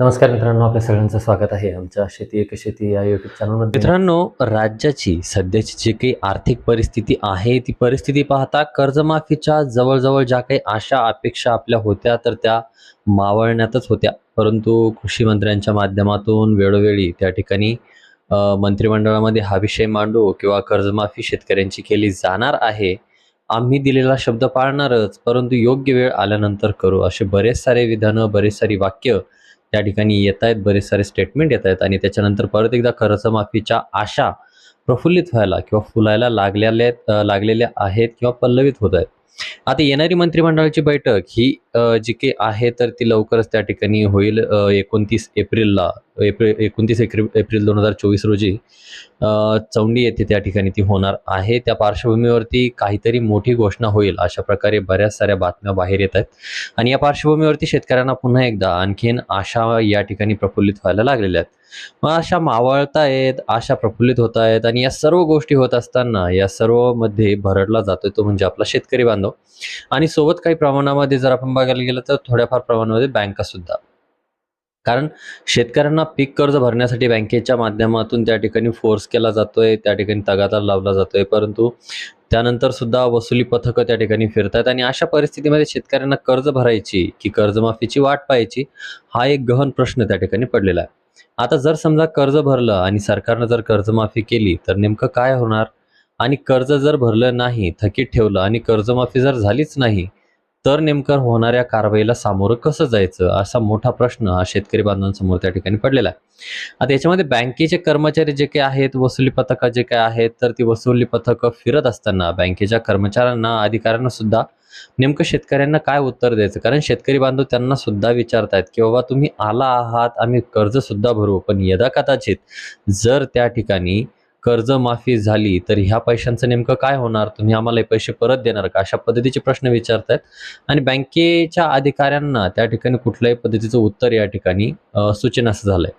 नमस्कार मित्रांनो आपल्या सगळ्यांचं स्वागत आहे आमच्या शेती एक शेती या युट्यूब चॅनलमध्ये मित्रांनो राज्याची सध्याची जी काही आर्थिक परिस्थिती आहे ती परिस्थिती पाहता कर्जमाफीच्या जवळजवळ ज्या काही आशा अपेक्षा आपल्या होत्या तर त्या मावळण्यातच होत्या. परंतु कृषी मंत्र्यांच्या माध्यमातून वेळोवेळी त्या ठिकाणी मंत्रिमंडळामध्ये हा विषय मांडू किंवा कर्जमाफी शेतकऱ्यांची केली जाणार आहे आम्ही दिलेला शब्द पाळणारच. परंतु योग्य वेळ आल्यानंतर करू. असे बरेच सारे विधानं बरेच सारी वाक्य त्या ठिकाणी येत आहेत बरेच सारे स्टेटमेंट येत आहेत आणि त्याच्यानंतर परत एकदा कर्जमाफीच्या आशा प्रफुल्लित व्हायला किंवा फुलायला लागलेल्या लागलेल्या आहेत किंवा पल्लवित होत आहेत. आता येणारी मंत्रिमंडळाची बैठक ही जी काही आहे तर ती लवकरच त्या ठिकाणी होईल एकोणतीस एप्रिलला. एप्रिल एकोणतीस एप्रिल एप्रिल दोन हजार चोवीस रोजी चौंडी येथे त्या ठिकाणी ती होणार आहे. त्या पार्श्वभूमीवरती काहीतरी मोठी घोषणा होईल अशा प्रकारे बऱ्याच साऱ्या बातम्या बाहेर येत आहेत. आणि या पार्श्वभूमीवरती शेतकऱ्यांना पुन्हा एकदा आणखीन आशा या ठिकाणी प्रफुल्लित व्हायला लागलेल्या आहेत. मग अशा मावळतायत आशा प्रफुल्लित होत आहेत आणि या सर्व गोष्टी होत असताना या सर्वमध्ये भरडला जातोय तो म्हणजे आपला शेतकरी बांधव. आणि सोबत काही प्रमाणामध्ये जर आपण बघायला गेलं तर थोड्याफार प्रमाणामध्ये बँका सुद्धा कारण शेतकऱ्यांना पीक कर्ज भरण्यासाठी बँकेच्या माध्यमातून त्या ठिकाणी फोर्स केला जातोय त्या ठिकाणी तगादा लावला जातोय. परंतु त्यानंतर सुद्धा वसुली पथकं त्या ठिकाणी फिरतात आणि अशा परिस्थितीमध्ये शेतकऱ्यांना कर्ज भरायची की कर्जमाफीची वाट पाहायची हा एक गहन प्रश्न त्या ठिकाणी पडलेला आहे. आता जर समजा कर्ज भरलं आणि सरकारनं जर कर्जमाफी केली तर नेमकं काय होणार? आणि कर्ज जर भरलं नाही थकीत ठेवलं आणि कर्जमाफी जर झालीच नाही तर नेमकं होणाऱ्या कारवाईला सामोरं कसं जायचं असा मोठा प्रश्न हा शेतकरी बांधवांसमोर त्या ठिकाणी पडलेला आहे. आता याच्यामध्ये बँकेचे कर्मचारी जे काही आहेत वसुली पथकं जे काही आहेत तर ती वसुली पथकं फिरत असताना बँकेच्या कर्मचाऱ्यांना अधिकाऱ्यांना सुद्धा नेमकं शेतकऱ्यांना काय उत्तर द्यायचं? कारण शेतकरी बांधव त्यांना सुद्धा विचारतायत की बाबा तुम्ही आला आहात आम्ही कर्ज सुद्धा भरू पण यदा कदाचित जर त्या ठिकाणी कर्जमाफी झाली तर ह्या पैशांचं नेमकं काय होणार? तुम्ही आम्हाला हे पैसे परत देणार का? अशा पद्धतीचे प्रश्न विचारतायत. आणि बँकेच्या अधिकाऱ्यांना त्या ठिकाणी कुठल्याही पद्धतीचं उत्तर या ठिकाणी अ, सूचनाचं झालंय.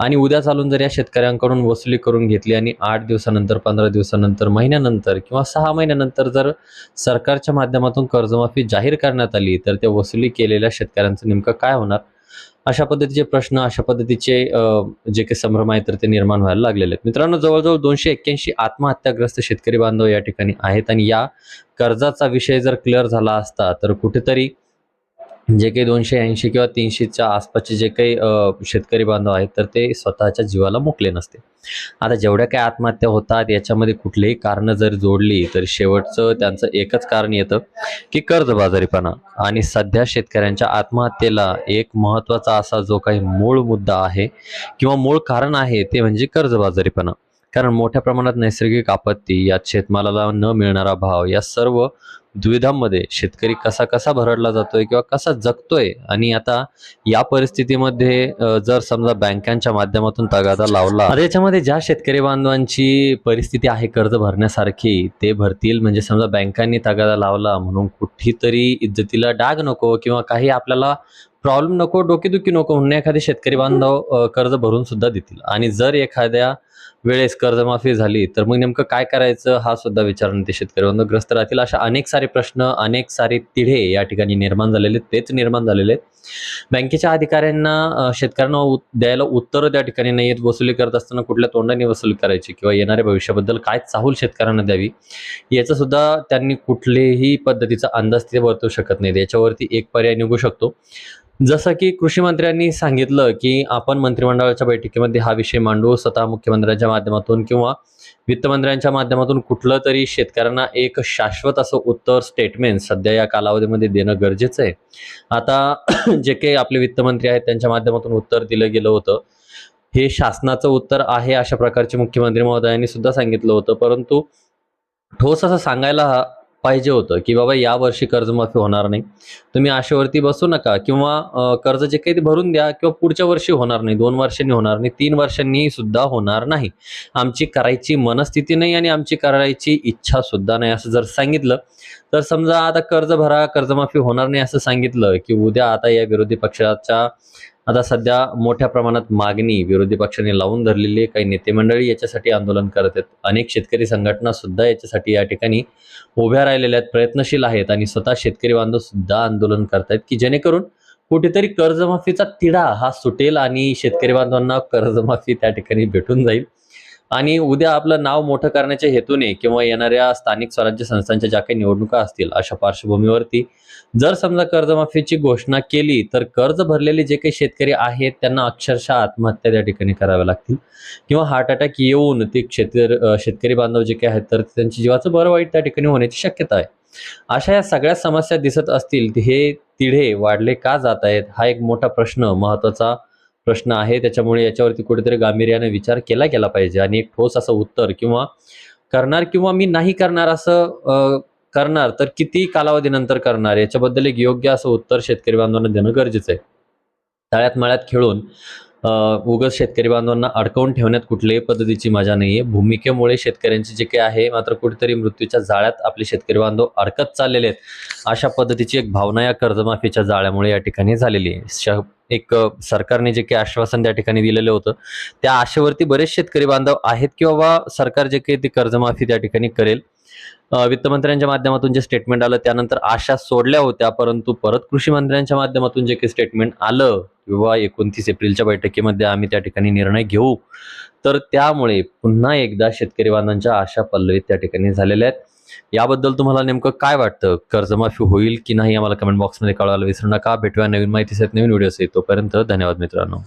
आणि उद्या चालून जर या शेतकऱ्यांकडून वसुली करून घेतली आणि आठ दिवसानंतर पंधरा दिवसानंतर महिन्यानंतर किंवा सहा महिन्यानंतर जर सरकारच्या माध्यमातून कर्जमाफी जाहीर करण्यात आली तर त्या वसुली केलेल्या शेतकऱ्यांचं नेमकं काय होणार? अशा पद्धतीचे प्रश्न अशा पद्धतीचे जे काही संभ्रम आहे तर ते निर्माण व्हायला लागलेले आहेत. मित्रांनो जवळजवळ दोनशे एक्क्याऐंशी आत्महत्याग्रस्त शेतकरी बांधव या ठिकाणी आहेत. आणि या कर्जाचा विषय जर क्लिअर झाला असता तर कुठेतरी जे काही दोनशे ऐंशी किंवा तीनशेच्या आसपासचे जे काही शेतकरी बांधव आहेत तर ते स्वतःच्या जीवाला मुकले नसते. आता जेवढ्या काही आत्महत्या होतात याच्यामध्ये कुठलीही कारणं जर जोडली तर शेवटचं त्यांचं एकच कारण येतं की कर्जबाजारीपणा. आणि सध्या शेतकऱ्यांच्या आत्महत्येला एक महत्त्वाचा असा जो काही मूळ मुद्दा आहे किंवा मूळ कारण आहे ते म्हणजे कर्जबाजारीपणा. कारण मोठ्या प्रमाणात नैसर्गिक आपत्ती यात शेतमालाला न मिळणारा भाव या सर्व दुविधांमध्ये शेतकरी कसा कसा भरडला जातोय किंवा कसा जगतोय आणि आता या परिस्थितीमध्ये जर समजा बँकांच्या माध्यमातून तगादा लावला त्याच्यामध्ये याच्यामध्ये ज्या शेतकरी बांधवांची परिस्थिती आहे कर्ज भरण्यासारखी ते भरतील. म्हणजे समजा बँकांनी तगादा लावला म्हणून कुठेतरी इज्जतीला डाग नको किंवा काही आपल्याला प्रॉब्लेम नको डोकेदुखी नको म्हणून एखादे शेतकरी बांधव कर्ज भरून सुद्धा देतील. आणि जर एखाद्या वेळेस कर्जमाफी झाली तर मग नेमकं काय करायचं हा सुद्धा विचार ते शेतकरी बांधव ग्रस्त राहतील अशा अनेक सारे प्रश्न अनेक सारे तिढे या ठिकाणी निर्माण झालेले तेच निर्माण झालेले बँकेच्या अधिकाऱ्यांना शेतकऱ्यांना उत- द्यायला उत्तर त्या ठिकाणी नाही आहेत वसुली करत असताना कुठल्या तोंडाने वसुली करायची किंवा येणाऱ्या भविष्याबद्दल काय चाहूल शेतकऱ्यांना द्यावी याचा सुद्धा त्यांनी कुठलेही पद्धतीचा अंदाज ते वर्तवू शकत नाहीत. याच्यावरती एक पर्याय निघू शकतो. जसं की कृषी मंत्र्यांनी सांगितलं की आपण मंत्रिमंडळाच्या बैठकीमध्ये हा विषय मांडू स्वतः मुख्यमंत्र्यांच्या माध्यमातून किंवा वित्तमंत्र्यांच्या माध्यमातून कुठलं तरी शेतकऱ्यांना एक शाश्वत असं उत्तर स्टेटमेंट सध्या या कालावधीमध्ये देणं गरजेचं आहे. आता जे काही आपले वित्तमंत्री आहेत त्यांच्या माध्यमातून उत्तर दिलं गेलं होतं. हे शासनाचं उत्तर आहे अशा प्रकारचे मुख्यमंत्री महोदयांनी सुद्धा सांगितलं होतं परंतु ठोस असं सांगायला हा- पाहिजे होतं की बाबा या वर्षी कर्जमाफी होणार नाही. तुम्ही आशेवरती बसू नका किंवा कर्ज जे काही ते भरून द्या किंवा पुढच्या वर्षी होणार नाही दोन वर्षांनी होणार नाही तीन वर्षांनी सुद्धा होणार नाही. आमची करायची मनस्थिती नाही आणि आमची करायची इच्छा सुद्धा नाही असं जर सांगितलं तर समजा आता कर्ज भरा कर्जमाफी होणार नाही असं सांगितलं की उद्या आता या विरोधी पक्षाच्या आता सध्या मोठ्या प्रमाणात मागणी विरोधी पक्षाने लावून धरलेली आहे. काही नेते मंडळी याच्यासाठी आंदोलन करत आहेत. अनेक शेतकरी संघटना सुद्धा याच्यासाठी या ठिकाणी उभ्या राहिलेल्या आहेत. प्रयत्नशील आहेत आणि स्वतः शेतकरी बांधव सुद्धा आंदोलन करतायत की जेणेकरून कुठेतरी कर्जमाफीचा तिढा हा सुटेल आणि शेतकरी बांधवांना कर्जमाफी त्या ठिकाणी भेटून जाईल. आणि उद्या आपलं नाव मोठं करण्याच्या हेतूने किंवा येणाऱ्या स्थानिक स्वराज्य संस्थांच्या ज्या काही निवडणुका असतील अशा पार्श्वभूमीवरती जर समजा कर्जमाफीची घोषणा केली तर कर्ज भरलेले जे काही शेतकरी आहेत त्यांना अक्षरशः आत्महत्या त्या ठिकाणी कराव्या लागतील. किंवा हार्ट अटॅक येऊन ते शेतकरी शेतकरी बांधव जे काही आहेत तर त्यांच्या जीवाचं बरं वाईट त्या ठिकाणी होण्याची शक्यता आहे. अशा या सगळ्या समस्या दिसत असतील हे तिढे वाढले का जात आहेत हा एक मोठा प्रश्न महत्त्वाचा प्रश्न आहे. त्याच्यामुळे याच्यावरती कुठेतरी गांभीर्याने विचार केला गेला पाहिजे. आणि एक ठोस असं उत्तर किंवा करणार किंवा मी नाही करणार असं करणार तर किती कालावधीनंतर करणार? याच्याबद्दल एक योग्य असं उत्तर शेतकरी बांधवांना देणं गरजेचं आहे. तळ्यात मळ्यात खेळून उगाच शेतकरी बांधवांना अडकवून ठेवण्यात कुठल्याही पद्धतीची मजा नाही आहे भूमिकेमुळे शेतकऱ्यांचे जे काही आहे मात्र कुठेतरी मृत्यूच्या जाळ्यात आपले शेतकरी बांधव अडकत चाललेले आहेत. अशा पद्धतीची एक भावना या कर्जमाफीच्या जाळ्यामुळे या ठिकाणी झालेली आहे. एक सरकारने जे काही आश्वासन त्या ठिकाणी दिलेलं होतं त्या आशेवरती बरेच शेतकरी बांधव आहेत की बाबा सरकार जे काही ती कर्जमाफी त्या ठिकाणी करेल. वित्तमंत्र्यांच्या माध्यमातून जे स्टेटमेंट आलं त्यानंतर आशा सोडल्या होत्या परंतु परत कृषी मंत्र्यांच्या माध्यमातून जे काही स्टेटमेंट आलं किंवा एकोणतीस एप्रिलच्या बैठकीमध्ये आम्ही त्या ठिकाणी निर्णय घेऊ. तर त्यामुळे पुन्हा एकदा शेतकरी बांधवांच्या आशा पल्लवीत त्या ठिकाणी झालेल्या आहेत. याबद्दल तुम्हाला नेमकं काय वाटतं? कर्जमाफी होईल की नाही? आम्हाला कमेंट बॉक्समध्ये कळवायला विसरू नका. भेटूया नवीन माहितीसाठी नवीन व्हिडिओ तोपर्यंत धन्यवाद मित्रांनो.